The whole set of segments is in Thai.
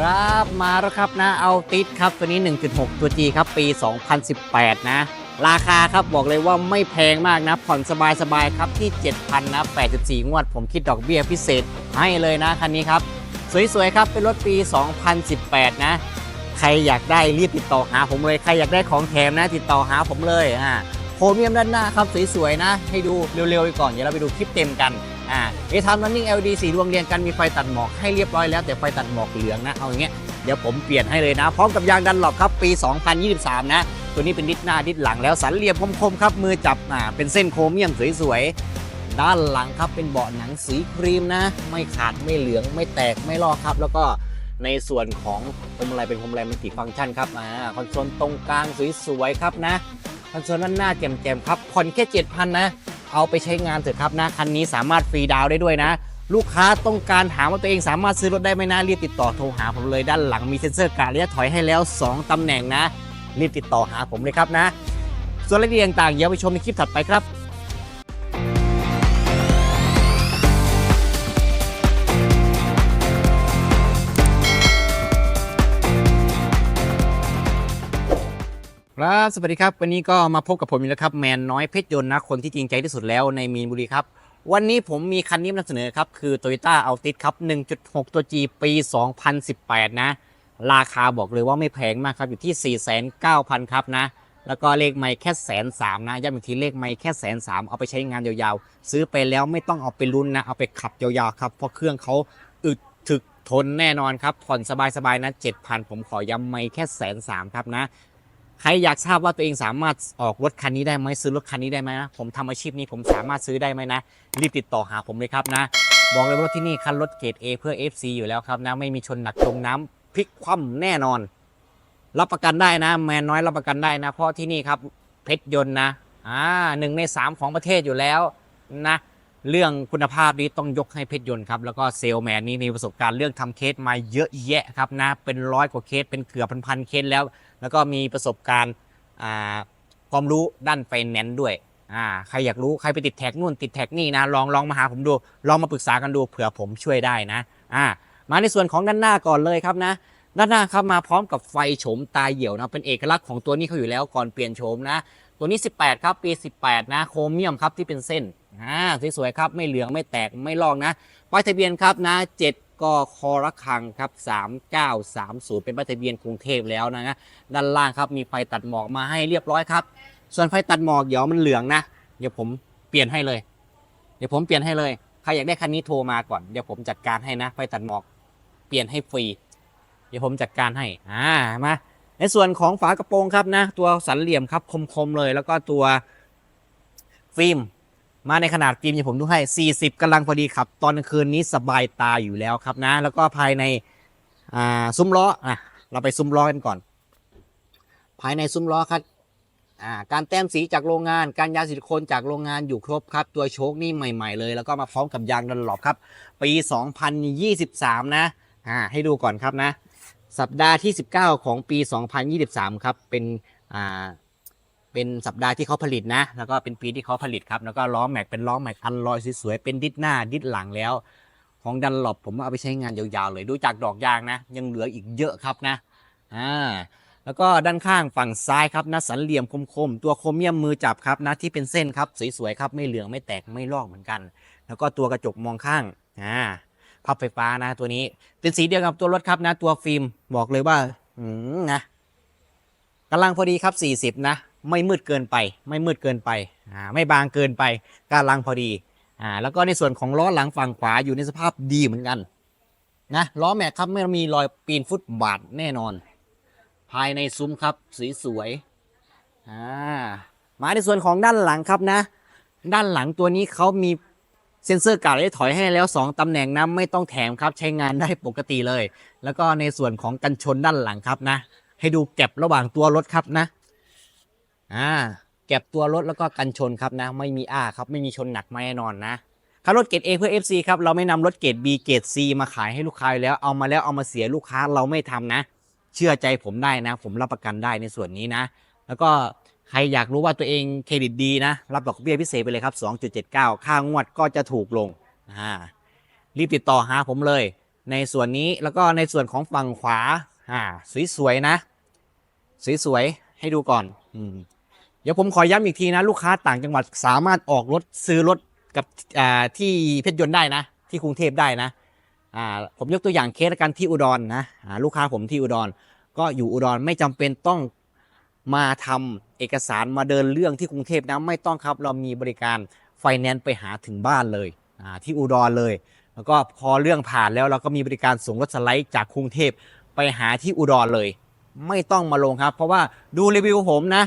ครับมาแล้วครับนะเอาติดครับตัวนี้ 1.6 ตัว G ครับปี 2018 นะ ราคาครับบอกเลยว่าไม่แพงมากนะ ผ่อนสบายๆครับที่ 7,000นะ84 งวด ผมคิดดอกเบี้ยพิเศษให้เลยนะคันนี้ครับ สวยๆครับเป็นรถปี 2018 นะ ใครอยากได้รีบติดต่อหาผมเลย ใครอยากได้ของแถมนะ ติดต่อหาผมเลยอ่าโพรเมียมด้านหน้าครับสวยๆนะ ให้ดูเร็วๆไปก่อนเดี๋ยวเราไปดูคลิปเต็มกัน อ่าเอทามรันนิ่ง LED สีดวงเรียงกันมีไฟตัดหมอกให้เรียบร้อยแล้วแต่ไฟตัดหมอกเหลืองนะเอาอย่างเงี้ยเดี๋ยวผมเปลี่ยนให้เลยนะ พร้อมกับยางดันหลบครับปี 2023 นะ ตัวนี้เป็นดิสหน้าดิสหลังแล้วสันเหลี่ยมคมๆครับมือจับอ่าเป็นเส้นโครเมียมสวยๆด้านหลังครับเป็นเบาะหนังสีครีมนะ ไม่ขาดไม่เหลืองไม่แตกไม่ลอกครับ แล้วก็ในส่วนของพวงมาลัยเป็นพวงมาลัยมัลติฟังก์ชันครับอ่าคอนโซลตรงกลางสวยๆครับนะคอนโซลด้านหน้าแจ่มๆครับผ่อนแค่7,000นะ เอาไปใช้งานเถอะครับนะคันนี้สามารถฟรีดาวน์ได้ด้วยนะ ลูกค้าต้องการถามว่าตัวเองสามารถซื้อรถได้ไหมนะรีบติดต่อโทรหาผมเลยด้านหลังมีเซ็นเซอร์การระยะถอยให้แล้ว 2 ตำแหน่งนะ รีบติดต่อหาผมเลยครับนะ ส่วนรายละเอียดต่างๆเดี๋ยวไปชมในคลิปถัดไปครับ ครับสวัสดีครับ วันนี้ก็มาพบกับผมอีกแล้วครับแมนน้อยเพชรยนต์นะคนที่จริงใจที่สุดแล้วในมีนบุรีครับ วันนี้ผมมีคันนี้มานำเสนอครับ คือ Toyota Altis ครับ 1.6 ตัว G ปี 2018 นะ ราคาบอกเลยว่าไม่แพงมากครับ อยู่ที่ 49,000 ครับนะ แล้วก็เลขไม่แค่แสนสามนะย้ำอีกทีเลขไม่แค่แสนสามเอาไปใช้งานยาวๆ ซื้อไปแล้วไม่ต้องเอาไปลุ้นนะเอาไปขับยาวๆครับเพราะเครื่องเขาอึดถึกทนแน่นอนครับผ่อนสบายๆนะ7,000 ผมขอย้ำไม่แค่แสนสามครับนะ ใครอยากทราบว่าตัวเองสามารถออกรถคันนี้ได้ไหมซื้อรถคันนี้ได้ไหมนะผมทำอาชีพนี้ผมสามารถซื้อได้ไหมนะรีบติดต่อหาผมเลยครับนะ บอกเลยว่ารถที่นี่คันรถเกรด A เพื่อ FC อยู่แล้วครับนะไม่มีชนหนักจมน้ำพลิกคว่ำแน่นอน รับประกันได้นะ แมนน้อยรับประกันได้นะ เพราะที่นี่ครับเพชรยนต์นะอ่าหนึ่งในสามของประเทศอยู่แล้วนะ เรื่องคุณภาพนี้ต้องยกให้เพชรยนต์ครับ แล้วก็เซลแมนนี้มีประสบการณ์เรื่องทำเคสมาเยอะแยะครับนะเป็นร้อยกว่าเคสเป็นเกือบพันๆเคสแล้ว แล้วก็มีประสบการณ์ความรู้ด้านไฟแนนซ์ด้วยอ่าใครอยากรู้ใครไปติดแท็กนู่นติดแท็กนี่นะลองลองมาหาผมดู ลองมาปรึกษากันดูเผื่อผมช่วยได้นะอ่ามาในส่วนของด้านหน้าก่อนเลยครับนะ ด้านหน้าครับมาพร้อมกับไฟโฉมตาเหี่ยวนะเป็นเอกลักษณ์ของตัวนี้เขาอยู่แล้วก่อนเปลี่ยนโฉมนะ ตัวนี้ 18 ครับ ปี 18 นะโครเมียมครับที่เป็นเส้นอ่าสวยๆครับไม่เหลืองไม่แตกไม่ลอกนะป้ายทะเบียนครับนะ 7กคอระคังครับ 3930 เป็นป้ายทะเบียนกรุงเทพแล้วนะด้านล่างครับมีไฟตัดหมอกมาให้เรียบร้อยครับ ส่วนไฟตัดหมอกเดี๋ยวมันเหลืองนะ เดี๋ยวผมเปลี่ยนให้เลย เดี๋ยวผมเปลี่ยนให้เลยใครอยากได้คันนี้โทรมาก่อนเดี๋ยวผมจัดการให้นะไฟตัดหมอก เปลี่ยนให้ฟรีเดี๋ยวผมจัดการให้อ่ามา ในส่วนของฝากระโปรงครับนะ ตัวสันเหลี่ยมครับคมๆเลย แล้วก็ตัวฟิล์มมาในขนาดฟิล์มอย่ผมดูให้ 40กำลังพอดีครับ ตอนคืนนี้สบายตาอยู่แล้วครับนะ แล้วก็ภายในซุ้มล้ออะเราไปซุ้มล้อกันก่อน ภายในซุ้มล้อครับการแต้มสีจากโรงงาน การยาซิลิโคนจากโรงงานอยู่ครบครับ ตัวโชคนี่ใหม่ ๆ เลย แล้วก็มาพร้อมกับยางดันหลบครับ ปี 2023 นะ อ่า ให้ดูก่อนครับนะ สัปดาห์ที่ 19 ของปี 2023 ครับ เป็นอ่าเป็นสัปดาห์ที่เขาผลิตนะ แล้วก็เป็นปีที่เขาผลิตครับ แล้วก็ล้อแม็กเป็นล้อแม็กอันลอยสวยๆ เป็นดิสหน้าดิสหลังแล้ว ของดันหลบผมเอาไปใช้งานยาวๆ เลย ดูจากดอกยางนะ ยังเหลืออีกเยอะครับนะ อ่า แล้วก็ด้านข้างฝั่งซ้ายครับนะสันเหลี่ยมคมๆ ตัวโครเมียมมือจับครับนะที่เป็นเส้นครับสวยๆครับไม่เหลืองไม่แตกไม่ลอกเหมือนกัน แล้วก็ตัวกระจกมองข้าง อ่า พับไฟฟ้านะตัวนี้ เป็นสีเดียวกับตัวรถครับนะ ตัวฟิล์มบอกเลยว่าอืมนะกำลังพอดีครับ 40 นะ ไม่มืดเกินไป ไม่มืดเกินไปอ่าไม่บางเกินไปกำลังพอดีอ่าแล้วก็ในส่วนของล้อหลังฝั่งขวาอยู่ในสภาพดีเหมือนกันนะล้อแม็กครับไม่มีรอยปีนฟุตบาทแน่นอน ภายในซุ้มครับสีสวยอ่ามาในส่วนของด้านหลังครับนะ ด้านหลังตัวนี้เขามี เซ็นเซอร์การได้ถอยให้แล้ว 2 ตำแหน่งนะไม่ต้องแถมครับใช้งานได้ปกติเลย แล้วก็ในส่วนของกันชนด้านหลังครับนะ ให้ดูแก็บระหว่างตัวรถครับนะอ่าแก็บตัวรถแล้วก็กันชนครับนะ ไม่มีอ้าครับไม่มีชนหนักไม่แน่นอนนะคารถเกรด A เพื่อ FC ครับเราไม่นำรถเกรด B เกรด C มาขายให้ลูกค้าแล้วเอามาแล้วเอามาเสียลูกค้าเราไม่ทำนะ เชื่อใจผมได้นะ ผมรับประกันได้ในส่วนนี้นะ แล้วก็ ใครอยากรู้ว่าตัวเองเครดิตดีนะ รับดอกเบี้ยพิเศษไปเลยครับ 2.79 ค่างวดก็จะถูกลงอ่ารีบติดต่อหาผมเลย ในส่วนนี้แล้วก็ในส่วนของฝั่งขวาอ่าสวยๆนะ สวยๆให้ดูก่อนอืมเดี๋ยวผมขอย้ำอีกทีนะ ลูกค้าต่างจังหวัดสามารถออกรถซื้อรถกับที่เพชรยนต์ได้นะ ที่กรุงเทพได้นะผมยกตัวอย่างเคสกันที่อุดรนะลูกค้าผมที่อุดร ก็อยู่อุดรไม่จำเป็นต้อง มาทำเอกสารมาเดินเรื่องที่กรุงเทพนะไม่ต้องครับ เรามีบริการไฟแนนซ์ไปหาถึงบ้านเลยอ่าที่อุดรเลย แล้วก็พอเรื่องผ่านแล้วเราก็มีบริการส่งรถสไลด์จากกรุงเทพไปหาที่อุดรเลย ไม่ต้องมาลงครับ เพราะว่าดูรีวิวผมนะ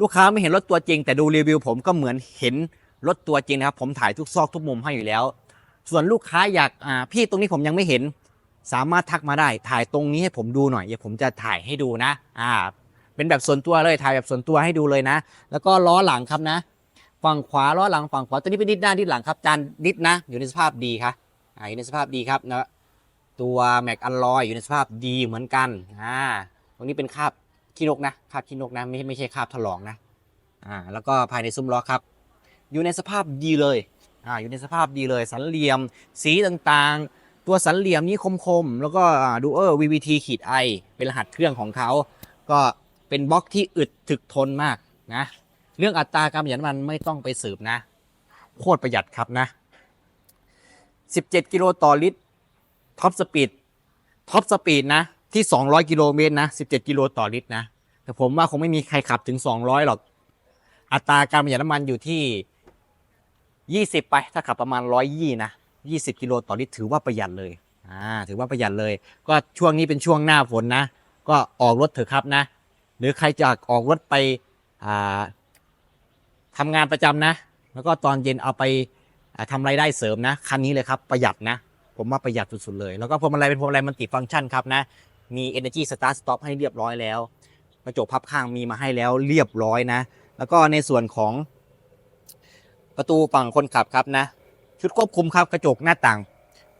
ลูกค้าไม่เห็นรถตัวจริง แต่ดูรีวิวผมก็เหมือนเห็นรถตัวจริงนะครับ ผมถ่ายทุกซอกทุกมุมให้อยู่แล้ว ส่วนลูกค้าอยากอ่าพี่ตรงนี้ผมยังไม่เห็น สามารถทักมาได้ถ่ายตรงนี้ให้ผมดูหน่อยเดี๋ยวผมจะถ่ายให้ดูนะอ่า เป็นแบบส่วนตัวเลยถ่ายแบบส่วนตัวให้ดูเลยนะ แล้วก็ล้อหลังครับนะ ฝั่งขวาล้อหลังฝั่งขวาตัวนี้เป็นดิสหน้าดิสหลังครับจานดิสนะ อยู่ในสภาพดีครับอ่าอยู่ในสภาพดีครับนะตัวแม็กอัลลอยอยู่ในสภาพดีเหมือนกันอ่าตรงนี้เป็นคาบขี้นกนะคาบขี้นกนะไม่ไม่ใช่คาบถลอกนะอ่าแล้วก็ภายในซุ้มล้อครับ อยู่ในสภาพดีเลยอ่าอยู่ในสภาพดีเลยสันเหลี่ยม สีต่างๆ ตัวสันเหลี่ยมนี้คมๆ แล้วก็ดูเออ VVT ขีด I เป็นรหัสเครื่องของเขา ก็ เป็นบล็อกที่อึดถึกทนมากนะ เรื่องอัตราการประหยัดน้ำมันไม่ต้องไปสืบนะ โคตรประหยัดครับนะ 17 กิโลต่อลิตรท็อปสปีดท็อปสปีดนะ ที่ 200 กิโลเมตรนะ 17 กิโลต่อลิตรนะ แต่ผมว่าคงไม่มีใครขับถึง 200 หรอก อัตราการประหยัดน้ำมันอยู่ที่ 20 ไป ถ้าขับประมาณ 120 นะ 20 กิโลต่อลิตรถือว่าประหยัดเลย อ่า ถือว่าประหยัดเลย ก็ช่วงนี้เป็นช่วงหน้าฝนนะ ก็ออกรถเถอะครับนะ หรือใครจะออกรถไปอ่าทำงานประจำนะ แล้วก็ตอนเย็นเอาไปาทำรายได้เสริมนะ คันนี้เลยครับ ประหยัดนะ ผมว่าประหยัดสุดๆเลย แล้วก็พวงมาลัยเป็นพวงมาลัยมันติฟังก์ชันครับนะ มี Energy Start Stop ให้เรียบร้อยแล้ว กระจกพับข้างมีมาให้แล้วเรียบร้อยนะ แล้วก็ในส่วนของประตูฝั่งคนขับครับนะ ชุดควบคุมครับกระจกหน้าต่าง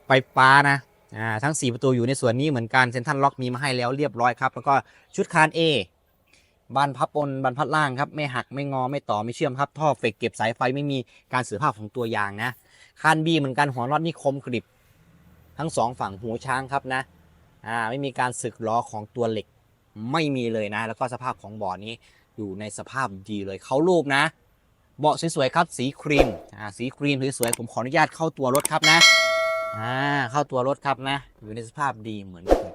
ไฟฟ้านะทั้ง 4 ประตูอยู่ในส่วนนี้เหมือนกันเซ็นทรัลล็อกมีมาให้แล้วเรียบร้อยครับ แล้วก็ชุดคาน A บานพับบนบานพับล่างครับ ไม่หักไม่งอไม่ต่อไม่เชื่อมครับ ท่อเฟกเก็บสายไฟไม่มีการเสื่อภาพของตัวยางนะคาน B เหมือนกันหัวน็อตนี่คมกริบ ทั้งสองฝั่งหูช้างครับนะอ่าไม่มีการสึกล้อของตัวเหล็กไม่มีเลยนะ แล้วก็สภาพของเบาะนี้อยู่ในสภาพดีเลยเขารูปนะเบาะสวยๆครับ สีครีมอ่าสีครีมสวยๆผมขออนุญาตเข้าตัวรถครับนะอ่าเข้าตัวรถครับนะ อยู่ในสภาพดีเหมือนกัน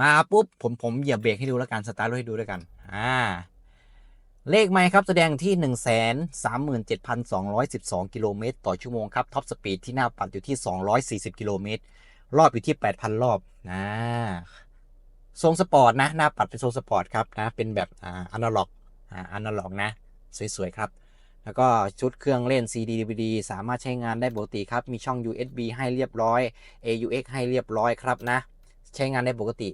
มาปุ๊บผมผมเหยียบเบรกให้ดูแล้วกันสตาร์ทรถให้ดูด้วยกันอ่าเลขไมค์ครับแสดงที่ 1 3 7 2 1 2 กิโลเมตรต่อชั่วโมงครับท็อปสปีดที่หน้าปัดอยู่ที่ 240 กิโลเมตร รอบอยู่ที่ 8,000 รอบนะทรงสปอร์ตนะ หน้าปัดเป็นทรงสปอร์ตครับนะเป็นแบบอ่าอนาล็อกอ่าอนาล็อกนะ สวย ๆ ครับ แล้วก็ชุดเครื่องเล่น CD DVD สามารถใช้งานได้ปกติครับ มีช่อง USB ให้เรียบร้อย AUX ให้เรียบร้อยครับนะ ใช้งานได้ปกติ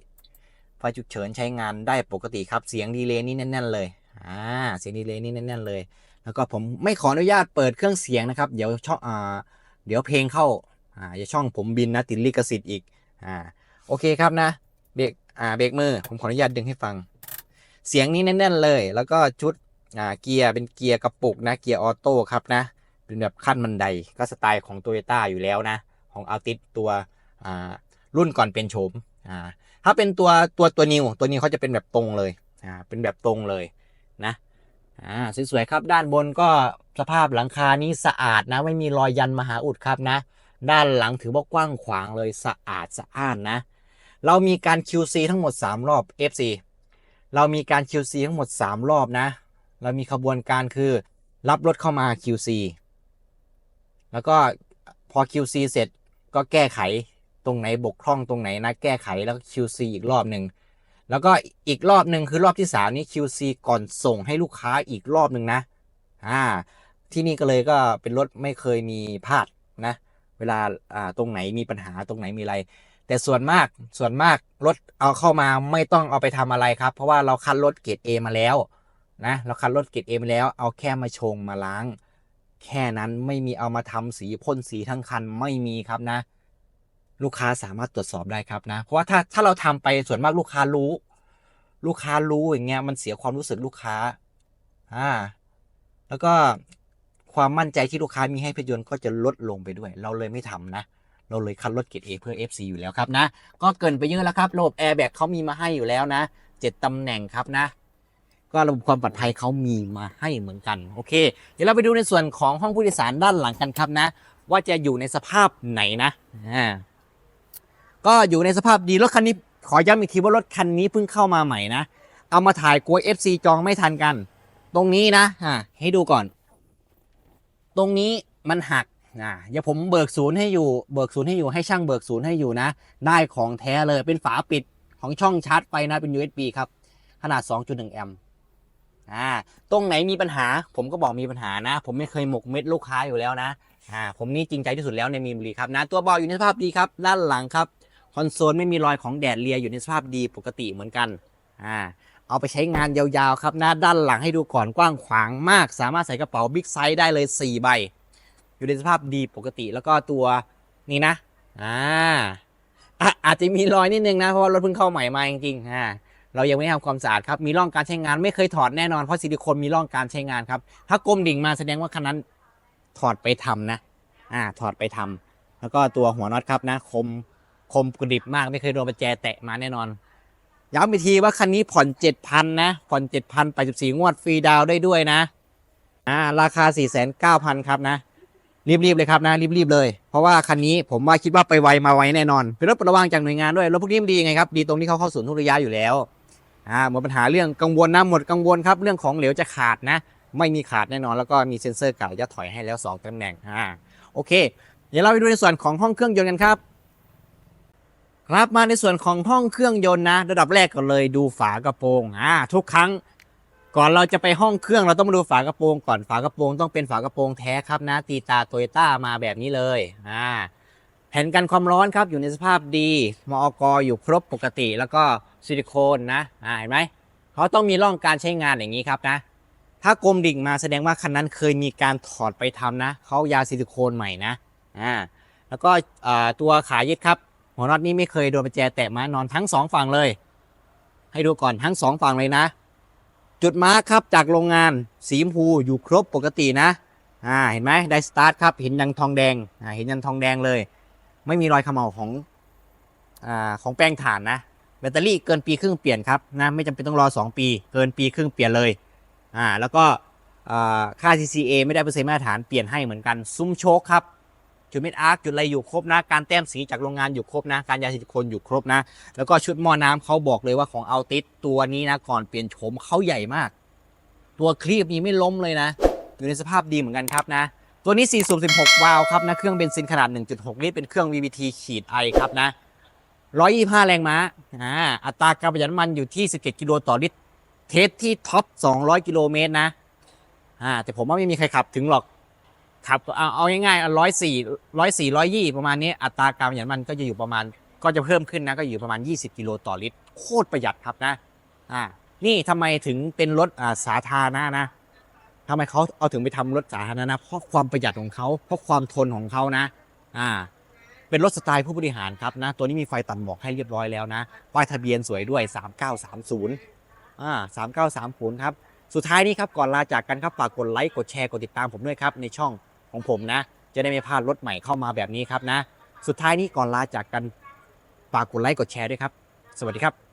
ไฟฉุกเฉินใช้งานได้ปกติครับ เสียงดีเลย์นี่แน่น ๆ เลย อ่า เสียงดีเลย์นี่แน่น ๆ เลย แล้วก็ผมไม่ขออนุญาตเปิดเครื่องเสียงนะครับ เดี๋ยวช่องอ่า เดี๋ยวเพลงเข้า อ่าอย่าช่องผมบินนะติดลิขสิทธิ์อีก อ่า โอเคครับนะ เบรก อ่า เบรกมือ ผมขออนุญาตดึงให้ฟัง เสียงนี้แน่น ๆ เลย แล้วก็ชุด อ่า เกียร์เป็นเกียร์กระปุกนะ เกียร์ออโต้ครับนะ เป็นแบบขั้นบันได ก็สไตล์ของ t o y ยต้าอยู่แล้วนะ ของอัลติสตัว อ่ารุ่นก่อนเป็นโฉม อ่าถ้าเป็นตัวตัวตัวนิวตัวนิวเขาจะเป็นแบบตรงเลยอ่าเป็นแบบตรงเลยนะอ่าสวยๆครับ ด้านบนก็สภาพหลังคานี้สะอาดนะ ไม่มีรอยยันมหาอุดครับนะ ด้านหลังถือว่ากว้างขวางเลยสะอาดสะอ้านนะ เรามีการ QC ทั้งหมด 3 รอบ FC เรามีการ QC ทั้งหมด 3 รอบนะ เรามีขบวนการคือรับรถเข้ามา QC แล้วก็พอ QC เสร็จก็แก้ไข ตรงไหนบกพร่องตรงไหนนะแก้ไขแล้วก็ QC อีกรอบหนึ่งแล้วก็อีกรอบหนึ่งคือรอบที่ 3 นี้ QC ก่อนส่งให้ลูกค้าอีกรอบหนึ่งนะอ่าที่นี่ก็เลยก็เป็นรถไม่เคยมีพลาดนะ เวลาอ่าตรงไหนมีปัญหาตรงไหนมีอะไร แต่ส่วนมากส่วนมากรถเอาเข้ามาไม่ต้องเอาไปทำอะไรครับ เพราะว่าเราคัดรถเกรด A มาแล้วนะเราคัดรถเกรด A มาแล้วเอาแค่มาชงมาล้าง แค่นั้นไม่มีเอามาทำสีพ่นสีทั้งคันไม่มีครับนะ ลูกค้าสามารถตรวจสอบได้ครับนะ เพราะว่าถ้าถ้าเราทำไปส่วนมากลูกค้ารู้ ลูกค้ารู้อย่างเงี้ยมันเสียความรู้สึกลูกค้าอ่าแล้วก็ความมั่นใจที่ลูกค้ามีให้เพยนต์ก็จะลดลงไปด้วย เราเลยไม่ทำนะ เราเลยคัดรถเกรด A เพื่อ FC อยู่แล้วครับนะ ก็เกินไปเยอะแล้วครับ ระบบแอร์แบ็กเขามีมาให้อยู่แล้วนะเจ็ดตำแหน่งครับนะ ก็ระบบความปลอดภัยเขามีมาให้เหมือนกัน โอเค เดี๋ยวเราไปดูในส่วนของห้องผู้โดยสารด้านหลังกันครับนะ ว่าจะอยู่ในสภาพไหนนะอ่า ก็อยู่ในสภาพดีรถคันนี้ขอย้ำอีกทีว่ารถคันนี้เพิ่งเข้ามาใหม่นะ เอามาถ่ายกลัว FC จองไม่ทันกัน ตรงนี้นะอ่าให้ดูก่อน ตรงนี้มันหักอ่าเดี๋ยวผมเบิกศูนย์ให้อยู่ เบิกศูนย์ให้อยู่ให้ช่างเบิกศูนย์ให้อยู่นะ ได้ของแท้เลยเป็นฝาปิดของช่องชาร์จไฟนะเป็น USB ครับ ขนาด 2.1 แอมป์อ่าตรงไหนมีปัญหา ผมก็บอกมีปัญหานะ ผมไม่เคยหมกเม็ดลูกค้าอยู่แล้วนะอ่าผมนี่จริงใจที่สุดแล้วในมีนบุรีครับนะ ตัวบาะอยู่ในสภาพดีครับ ด้านหลังครับ อนโซลไม่มีรอยของแดดเลียอยู่ในสภาพดีปกติเหมือนกันอ่าเอาไปใช้งานยาวๆครับนะด้านหลังให้ดูก่อนกว้างขวางมาก สามารถใส่กระเป๋าบิ๊กไซส์ได้เลย 4 ใบ อยู่ในสภาพดีปกติแล้วก็ตัวนี้นะอ่าอะอาจจะมีรอยนิดนึงนะ เพราะว่ารถเพิ่งเข้าใหม่มาจริงๆอ่าเรายังไม่ทำความสะอาดครับ มีร่องการใช้งานไม่เคยถอดแน่นอน เพราะซิลิโคนมีร่องการใช้งานครับ ถ้ากลมดิ่งมาแสดงว่าคันนั้นถอดไปทำนะ อ่า ถอดไปทำแล้วก็ตัวหัวน็อตครับนะ คม คมกระดิบมากไม่เคยโดนประแจแตะมาแน่นอนย้ำอีกทีว่าคันนี้ผ่อน7,000นนะผ่อน7,000ไป14งวดฟรีดาวได้ด้วยนะอ่าราคา4,900ครับนะ รีบๆเลยครับนะ รีบๆเลย เพราะว่าคันนี้ผมว่าคิดว่าไปไวมาไวแน่นอนเป็นรถประวางจากหน่วยงานด้วยรถพวกนี้มันดียังไงครับดีตรงที่เขาเข้าศูนย์ทุกระยะอยู่แล้วอ่าหมดปัญหาเรื่องกังวลนะหมดกังวลครับเรื่องของเหลวจะขาดนะ ไม่มีขาดแน่นอนแล้วก็มีเซ็นเซอร์เก่าจะถอยให้แล้ว2ตำแหน่งอ่าโอเค เดี๋ยวเราไปดูในส่วนของห้องเครื่องยนต์กันครับ ครับมาในส่วนของห้องเครื่องยนต์นะ ระดับแรกก่อนเลยดูฝากระโปรงอ่าทุกครั้ง ก่อนเราจะไปห้องเครื่องเราต้องมาดูฝากระโปรงก่อนฝากระโปรงต้องเป็นฝากระโปรงแท้ครับนะ ตีตาโตโยต้ามาแบบนี้เลยอ่าแผ่นกันความร้อนครับอยู่ในสภาพดีมอกอยู่ครบปกติ แล้วก็ซิลิโคนนะอ่าเห็นไหมเขาต้องมีร่องการใช้งานอย่างนี้ครับนะ ถ้ากลมดิ่งมาแสดงว่าคันนั้นเคยมีการถอดไปทำนะเขายาซิลิโคนใหม่นะอ่าแล้วก็ตัวขายึดครับ หัวน็อตนี้ไม่เคยโดนประแจแตะมานอนทั้งสองฝั่งเลย ให้ดูก่อนทั้งสองฝั่งเลยนะ จุดมาร์คครับจากโรงงานสีชมพูอยู่ครบปกตินะอ่าเห็นไหมได้สตาร์ทครับเห็นยันทองแดงอ่าเห็นยันทองแดงเลย ไม่มีรอยเขม่าของอ่าของแป้งถ่านนะแบตเตอรี่เกินปีครึ่งเปลี่ยนครับนะไม่จำเป็นต้องรอ 2 ปี เกินปีครึ่งเปลี่ยนเลยอ่าแล้วก็อ่าค่า TCA ไม่ได้เปอร์เซ็นต์มาตรฐานเปลี่ยนให้เหมือนกัน ซุ้มโชคครับ จุดเม็ดอาร์คจุดอะไรอยู่ครบนะ การแต้มสีจากโรงงานอยู่ครบนะ การยาสีคนอยู่ครบนะ แล้วก็ชุดหม้อน้ำเขาบอกเลยว่าของเอาติสตัวนี้นะก่อนเปลี่ยนโฉมเขาใหญ่มาก ตัวครีบนี้ไม่ล้มเลยนะ อยู่ในสภาพดีเหมือนกันครับนะ ตัวนี้4สูบ16 วาล์วครับนะ เครื่องเบนซินขนาด 1.6 ลิตรเป็นเครื่อง VVT ขีดไอครับนะ 125 แรงม้าอ่าอัตราการประหยัดน้ำมันอยู่ที่ 17 กิโลต่อลิตร เทสที่ท็อป 200 กิโลเมตรนะอ่าแต่ผมว่าไม่มีใครขับถึงหรอก ขับเอาเอาง่ายๆร้อยสี่ร้อยสี่ร้อยยี่ประมาณนี้อัตราการประหยัดมันก็จะอยู่ประมาณก็จะเพิ่มขึ้นนะก็อยู่ประมาณ 20 กิโลต่อลิตร โคตรประหยัดครับนะอ่านี่ทำไมถึงเป็นรถอ่าสาธารณะนะทำไมเขาเอาถึงไปทำรถสาธารณะนะเพราะความประหยัดของเขาเพราะความทนของเขานะอ่าเป็นรถสไตล์ผู้บริหารครับนะ ตัวนี้มีไฟตัดหมอกให้เรียบร้อยแล้วนะป้ายทะเบียนสวยด้วย 3930อ่า3930 ครับ สุดท้ายนี้ครับก่อนลาจากกันครับฝากกดไลค์กดแชร์กดติดตามผมด้วยครับในช่อง ของผมนะ จะได้ไม่พลาดรถใหม่เข้ามาแบบนี้ครับนะ สุดท้ายนี้ก่อนลาจากกันฝากกดไลค์กดแชร์ด้วยครับ สวัสดีครับ